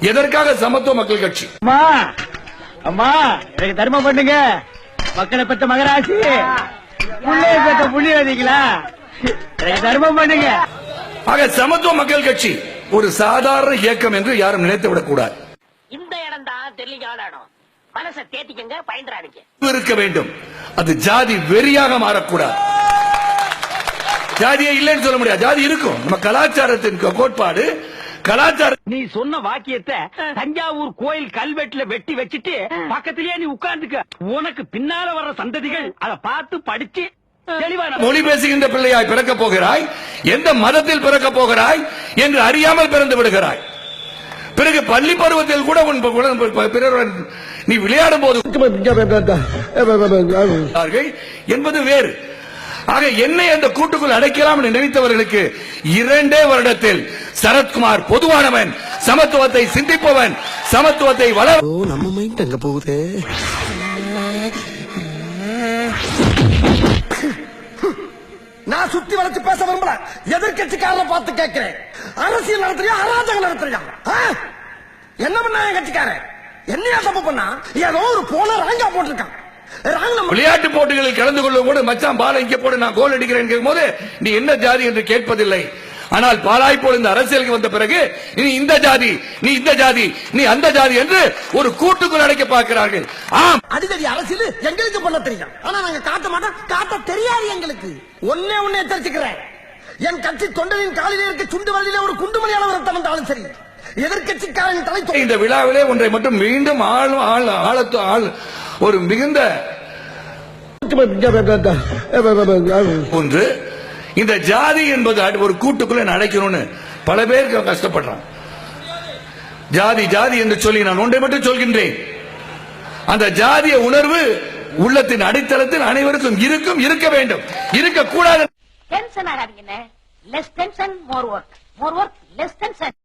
எதற்காக சமத்துவ மக்கள் கட்சி? அம்மா அம்மா எனக்கு தர்மம் பண்ணுங்க. மக்களை பெற்ற மகராசி. புள்ளைய பெற்ற புள்ளியாதீங்களா எனக்கு தர்மம் பண்ணுங்க. ஆக சமத்துவ மக்கள் கட்சி ஒரு சாதாரண இயக்கம் என்று யாரும் நினைத்து விடக் கூடாது இந்த இடம் தான் இடம். மனசை தேத்திக்கங்க பயந்துறாதீங்க. இருக்க வேண்டும். அது ஜாதி வெறியாக மாறக்கூடாது. ஜாதியே இல்லைன்னு சொல்ல முடியாது. ஜாதி இருக்கும். நம்ம கலாச்சாரத்தின் கோட்பாடு கலாச்சார நீ சொன்ன வாக்கியத்தை தஞ்சாவூர் கோயில் கல்வெட்டுல வெட்டி வச்சிட்டு பக்கத்திலேயே நீ உட்கார்ந்துக்க. உனக்கு பின்னால வர்ற சந்ததிகள் அதை பார்த்து படிச்சு தெளிவான மொழி பேசுகின்ற பிள்ளையாய் பிறக்கப் போகிறாய். எந்த மதத்தில் பிறக்கப் போகிறாய் என்று அறியாமல் பிறந்து விடுகிறாய். பிறகு பள்ளி பருவத்தில் கூட உன் பிறருடன் நீ விளையாடும் போது என்பது வேறு. ஆக என்னை அந்த கூட்டுக்குள் அடைக்கலாம் என்று நினைத்தவர்களுக்கு இரண்டே வருடத்தில் சரத்குமார் பொதுவானவன் சமத்துவத்தை சிந்திப்பவன் சமத்துவத்தை வள நம்ம மைண்ட் அங்க போகுதே? நான் சுத்தி வளைச்சு பேச விரும்பல. எதிர்கட்சிக்காரரை பார்த்து கேட்கிறேன். அரசியல் நடத்துறியா அராஜகம் நடத்துறியா? என்ன பண்ணா என் கட்சிக்காரன்? என்னையா தப்பு பண்ணா? ஏதோ ஒரு போன ராங்கா போட்டிருக்கான். விளையாட்டு போட்டிகளில் கலந்து கொள்ளும் போது மச்சான் பாலை இங்கே போடு நான் கோல் அடிக்கிறேன் கேட்கும்போது நீ என்ன ஜாதி என்று கேட்பதில்லை. ஆனால் பாலாய் போல் இந்த அரசியலுக்கு வந்த பிறகு நீ இந்த ஜாதி நீ இந்த ஜாதி நீ அந்த ஜாதி என்று ஒரு கூட்டுக்குள் அடைக்க பார்க்கிறார்கள். ஆம். அடிதடி அரசியல் எங்களுக்கு பண்ண தெரியும். ஆனா நாங்க காட்ட மாட்டோம். காட்ட தெரியாது எங்களுக்கு. ஒன்னே ஒண்ணு எச்சரிச்சுக்கிறேன் என் கட்சி தொண்டரின் காலிலே இருக்க சுண்டு வழியில ஒரு குண்டு மணியான ரத்தம் வந்தாலும் சரி. எதிர்கட்சிக்காரன் தலை இந்த விழாவிலே ஒன்றை மட்டும் மீண்டும் ஆளும் ஆள் ஆழத்து ஆள் ஒரு மிகுந்த ஒன்று இந்த ஜாதி என்பது ஒரு கூட்டுக்குள்ள அடைக்கணும்னு பல பேருக்கு கஷ்டப்படுறான். ஜாதி ஜாதி என்று சொல்லி நான் ஒன்றை மட்டும் சொல்கின்றேன். அந்த ஜாதிய உணர்வு உள்ளத்தின் அடித்தளத்தில் அனைவருக்கும் இருக்கும் இருக்க வேண்டும். இருக்கக்கூடாது. கூடாது